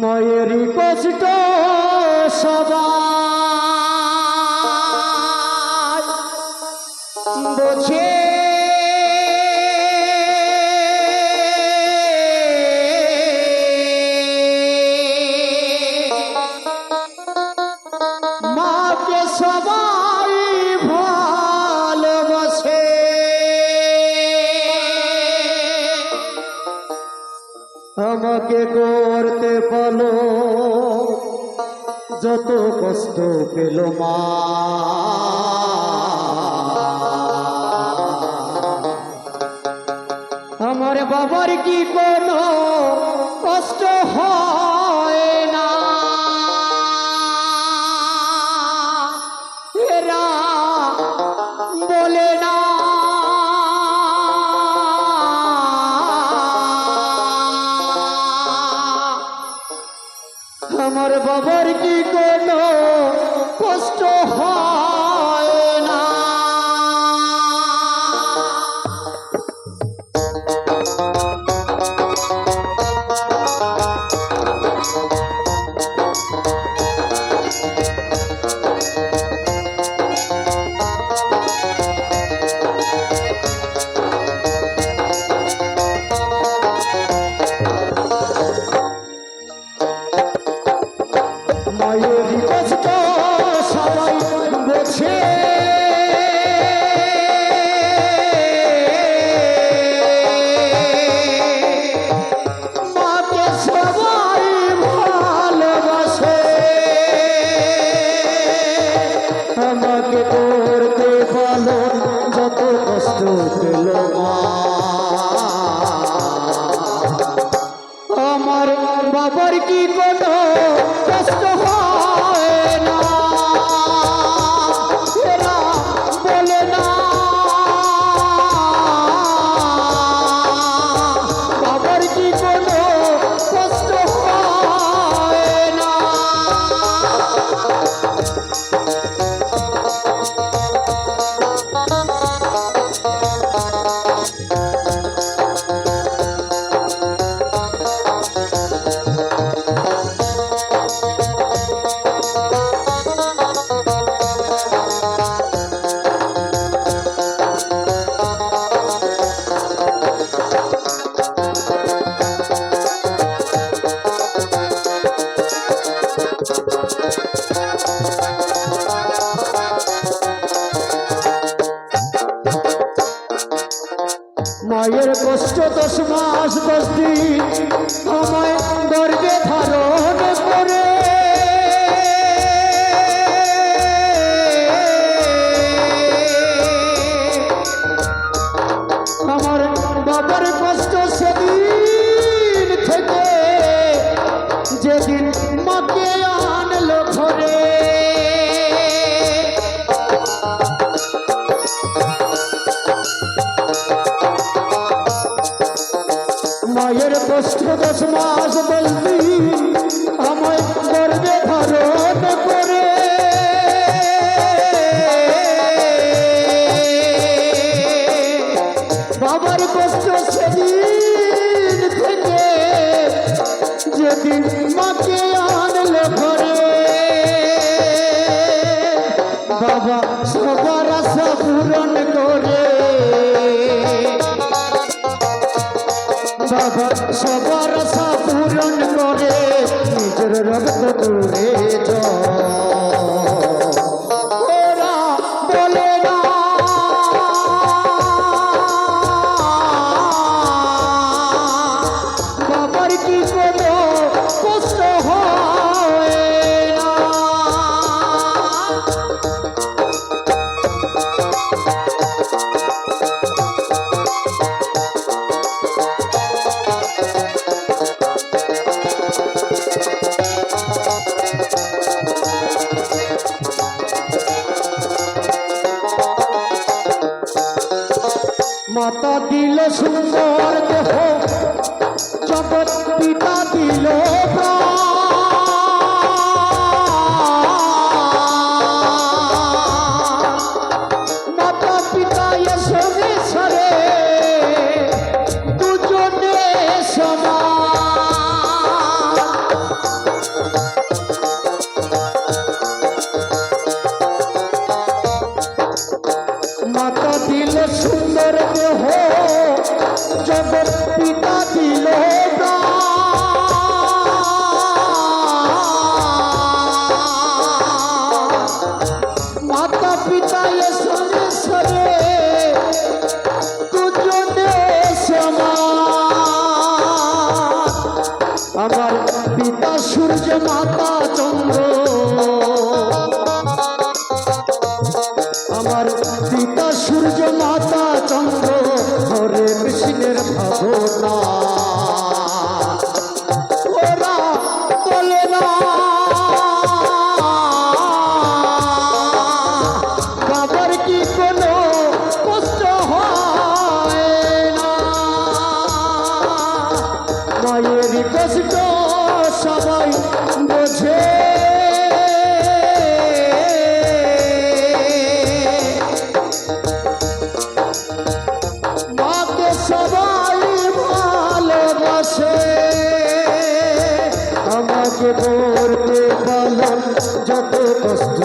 মায়েরই কষ্ট সবাই। বোঝে আমাকে করতে পালো যত কষ্ট পেল মা। আমার বাবার কি কোনো কষ্ট হয় না? এরা আমার বাবার কি কোনো মা আমার বাবার কি কোনো আমায় মায়ের দশ মাস বলবি, আমায় গর্বে ধারণ করে। বাবার কষ্ট সেদিন থেকে যেদিন মাকে আনলো ঘরে, বাবা সবার আশা পূরণ করে নিজের রক্ত দূরে সুন্দর দেহ জগৎ পিতা দিল মাতা পিতা সঙ্গে সরে দুজনে সমা মাতা দিল সুন্দর দেহ পিছায় সরে সরে দুজনে আমার পিতা সূর্য মাতা চন্দ্র। মায়ের কষ্ট সবাই বোঝে। মাকে সবাই ভালোবাসে। আমাকে পড়তে পালন যত কষ্ট